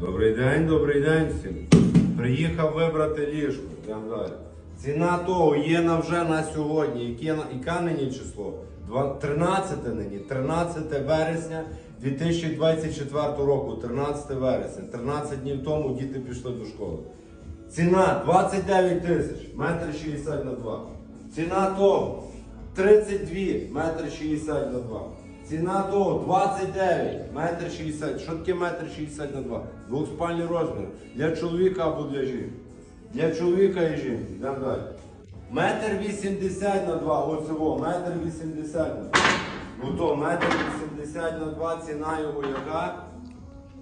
Добрий день, добрий день всім. Приїхав вибрати далі. Ціна того є на вже на сьогодні. Яке, яка нині число? 13 нині, 13 вересня 2024 року, 13 вересня. 13 днів тому діти пішли до школи. Ціна 29 тисяч, метр 60 на 2. Ціна того 32, метр 60 на 2. Ціна того 29, метр 60. Що таке метр 60 на 2? Двохспальний розмір. Для чоловіка або для жінки. Для чоловіка і жінки. Йдемо далі. Метр 80 на 2, оцево, метр 80 на 2. Ну то метр 80 на 2, ціна його яка?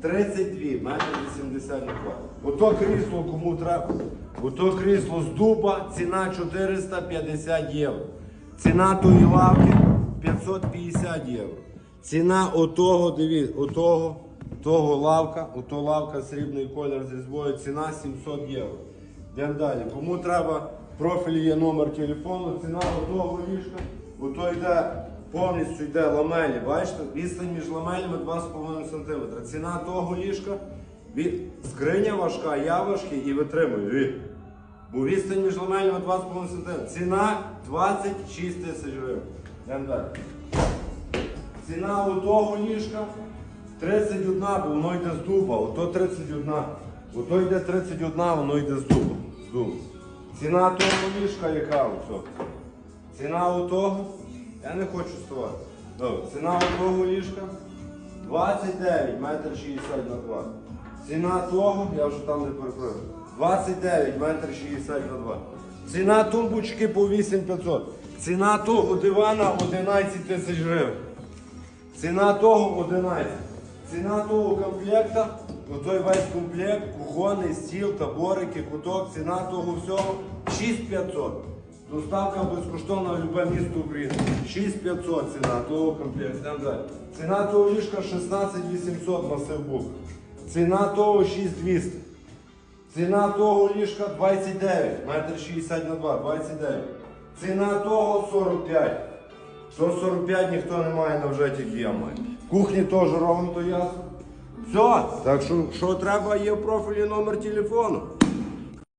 32, метр 80 на 2. Ото крісло кому треба. Ото крісло з дуба, ціна 450 євро. Ціна тої лавки 550 євро. Ціна отого, дивіться, отого, того лавка, ото лавка срібний колір зі збою, ціна 700 євро. Йдемо далі. Кому треба, в профілі є номер телефону, ціна отого ліжка, ото йде повністю йде ламелі. Бачите, відстань між ламелями 2,5 см. Ціна того ліжка, від... скриня важка, я важкий і витримую. Бо відстань між ламелями 2,5 см. Ціна 26 тисяч гривень. Йдемо. Ціна у того ліжка 31, бо воно йде з дуба, ото 31. Ото йде 31, воно йде з дуба. З дуба. Ціна того ліжка яка ото? Ціна у того. Я не хочу ставати. Добре. Ціна у того ліжка 29, метр 60 на 2. Ціна того, я вже там не перекрив. 29, метр 60 на 2. Ціна тумбочки по 8500. Ціна того дивана 11 тисяч гривень. Ціна того 11. Ціна того комплекта, отой весь комплект, кухонний стіл, таборики, куток, ціна того всього 6500. Доставка безкоштовна в любе місто України. 6500 ціна того комплекту. Ціна того ліжка 16800 масив бук. Ціна того 6200. Ціна того ліжка 29, метр 60 на 2, 29. Ціна того 45. 145 ніхто не має, на вже тільки я. Кухні теж ровно то ясно. Все, так що, що треба, є в профілі номер телефону.